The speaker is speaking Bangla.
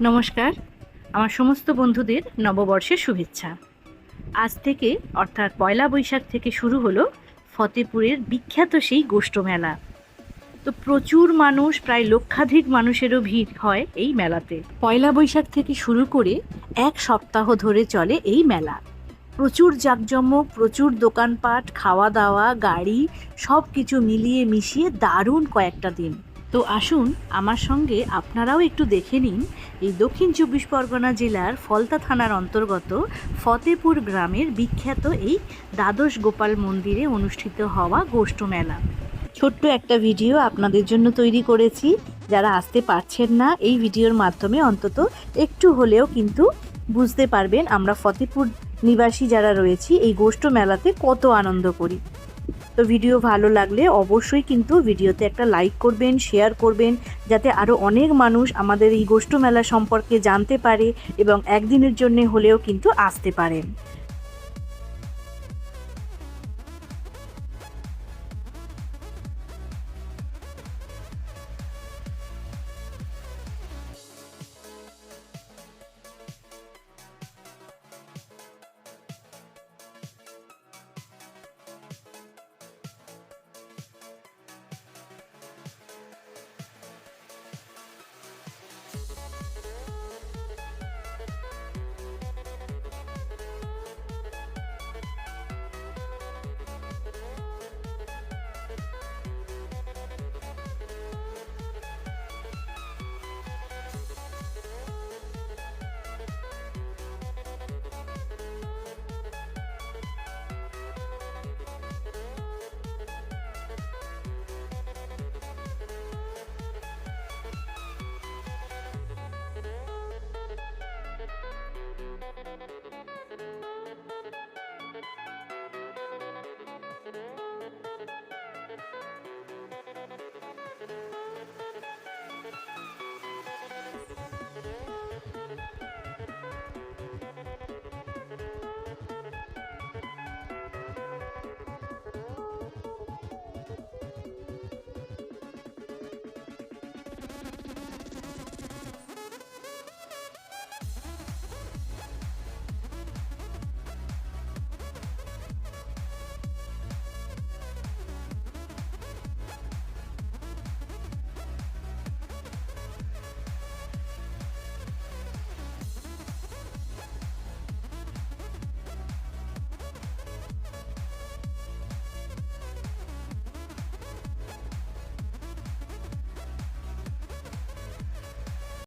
নমস্কার। আমার সমস্ত বন্ধুদের নববর্ষের শুভেচ্ছা। আজ থেকে, অর্থাৎ পয়লা বৈশাখ থেকে শুরু হলো ফতেপুরের বিখ্যাত সেই গোষ্ঠ মেলা। তো প্রচুর মানুষ, প্রায় লক্ষাধিক মানুষেরও ভিড় হয় এই মেলাতে। পয়লা বৈশাখ থেকে শুরু করে এক সপ্তাহ ধরে চলে এই মেলা। প্রচুর জাঁকজমক, প্রচুর দোকানপাট, খাওয়া দাওয়া, গাড়ি সব কিছু মিলিয়ে মিশিয়ে দারুণ কয়েকটা দিন। তো আসুন আমার সঙ্গে আপনারাও একটু দেখে নিন এই দক্ষিণ চব্বিশ পরগনা জেলার ফলতা থানার অন্তর্গত ফতেপুর গ্রামের বিখ্যাত এই দ্বাদশ গোপাল মন্দিরে অনুষ্ঠিত হওয়া গোষ্ঠ মেলা। ছোট্ট একটা ভিডিও আপনাদের জন্য তৈরি করেছি। যারা আসতে পারছেন না, এই ভিডিওর মাধ্যমে অন্তত একটু হলেও কিন্তু বুঝতে পারবেন আমরা ফতেপুর নিবাসী যারা রয়েছি, এই গোষ্ঠ মেলাতে কত আনন্দ করি। তো ভিডিও ভালো লাগলে অবশ্যই কিন্তু ভিডিওতে একটা লাইক করবেন শেয়ার করবেন, যাতে আরও অনেক মানুষ আমাদের এই গোষ্ঠ মেলা সম্পর্কে জানতে পারে এবং একদিনের জন্যে হলেও কিন্তু আসতে পারেন।